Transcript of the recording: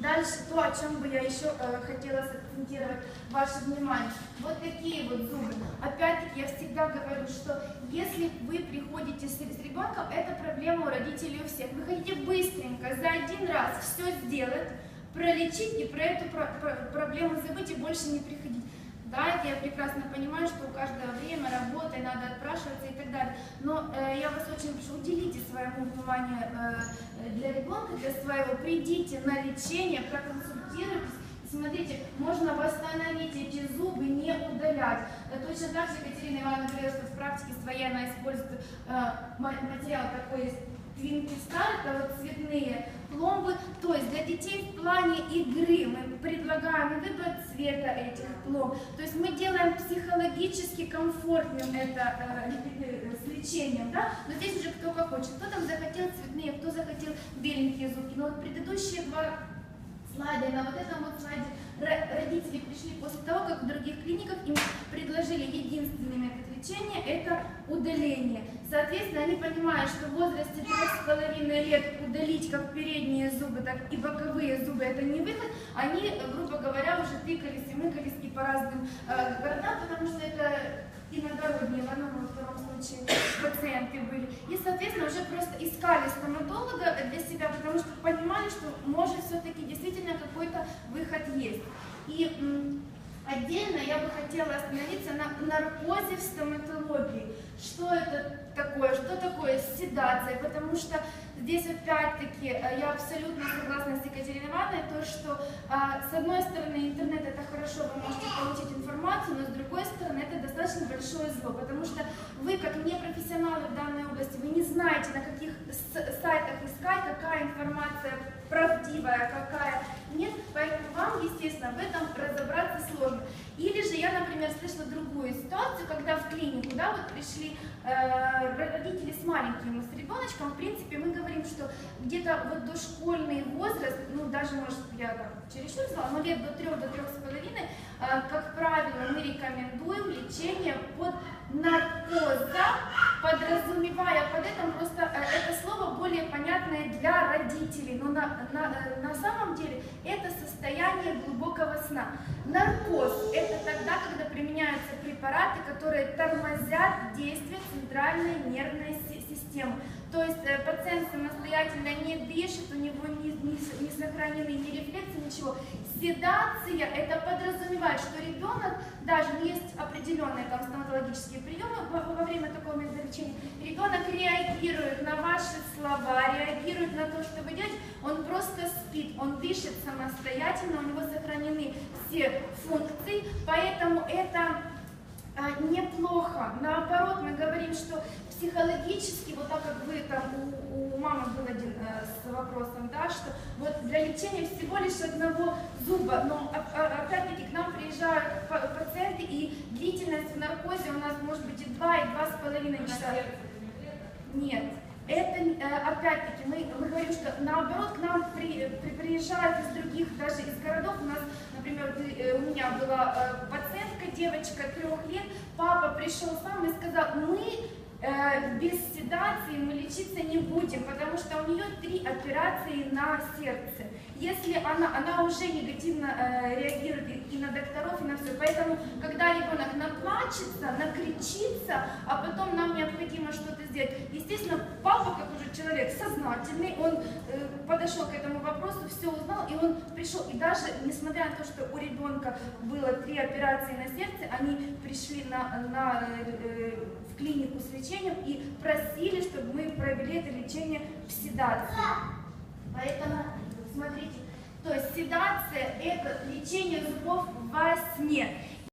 Дальше то, о чем бы я еще э, хотела сакцентировать ваше внимание. Вот такие вот зубы. Опять-таки я всегда говорю, что если вы приходите с, ребенком, это проблема у родителей у всех. Вы хотите быстренько, за один раз все сделать, пролечить и про эту про- про- проблему забыть и больше не приходить. Да, это я прекрасно понимаю, что у каждого время, работа, и надо отпрашиваться и так далее. Но э, я вас очень прошу, уделите своему вниманию э, для ребенка, для своего, придите на лечение, проконсультируйтесь. Смотрите, можно восстановить эти зубы, не удалять. Э, Точно так же Екатерина Ивановна говорила, что в практике своей она использует э, ма- материал такой Твинки Стар, это вот цветные пломбы. То есть для детей в плане игры мы предлагаем выбор цвета этих пломб. То есть мы делаем психологически комфортным это э, с лечением, да? Но здесь уже кто как хочет. Кто там захотел цветные, кто захотел беленькие зубки. Но вот предыдущие два слайда, на вот этом вот слайде ро- родители пришли после того, как в других клиниках им лечения – это удаление. Соответственно, они понимают, что в возрасте трех с половиной лет удалить как передние зубы, так и боковые зубы – это не выход. Они, грубо говоря, уже тыкались и мыкались и по разным э, городам, потому что это иногородние в одном и во втором случае пациенты были. И, соответственно, уже просто искали стоматолога для себя, потому что понимали, что может все-таки действительно какой-то выход есть. И отдельно я бы хотела остановиться на наркозе в стоматологии. Что это такое? Что такое седация? Потому что здесь опять-таки э, я абсолютно согласна с Екатериной Ивановной, то, что а, с одной стороны интернет это хорошо, вы можете получить информацию, но с другой стороны это достаточно большое зло, потому что вы как непрофессионалы в данной области, вы не знаете, на каких сайтах искать, какая информация правдивая, какая нет, поэтому вам, естественно, в этом разобраться сложно. Или же я, например, слышала другую ситуацию, когда в клинику, да, вот пришли э, родители с маленьким, с ребеночком, в принципе, мы говорим, что где-то вот дошкольный возраст, ну, даже, может, я там чересчур сказала, но лет до трех, до трех с половиной, э, как правило, мы рекомендуем лечение под наркозом, подразумевая под этим просто э, это родителей, но на, на, э, на самом деле это состояние глубокого сна. Наркоз – это тогда, когда применяются препараты, которые тормозят действие центральной нервной си- системы. То есть э, пациент самостоятельно не дышит, у него не, не не сохранены ни рефлексы, ничего. Седация – это подразумевает, что ребенок, даже есть определенные там стоматологические приемы во, во время такого метода лечения, ребенок реагирует на ваши слова, реагирует на то, что вы делаете, он просто спит, он дышит самостоятельно, у него сохранены все функции, поэтому это а, неплохо. Мы говорим, что психологически, вот так как вы там, у, у мамы был один э, с вопросом, да, что вот для лечения всего лишь одного зуба, но а- а- опять-таки к нам приезжают па- пациенты, и длительность в наркозе у нас может быть и два, и два с половиной часа. Нет. Это э, опять-таки мы, мы говорим, что наоборот к нам при- при- приезжают из других, даже из городов. У нас, например, э, у меня была э, девочка трех лет, папа пришел сам и сказал, мы э, без седации мы лечиться не будем, потому что у нее три операции на сердце. Если она, она уже негативно э, реагирует и, на докторов, и на все. Поэтому, когда ребенок наплачется, накричится, а потом нам необходимо что-то сделать, естественно, папа, человек сознательный, он э, подошел к этому вопросу, все узнал, и он пришел. И даже, несмотря на то, что у ребенка было три операции на сердце, они пришли на, на, э, в клинику с лечением и просили, чтобы мы провели это лечение в седации. Поэтому, смотрите, то есть седация – это лечение зубов во сне.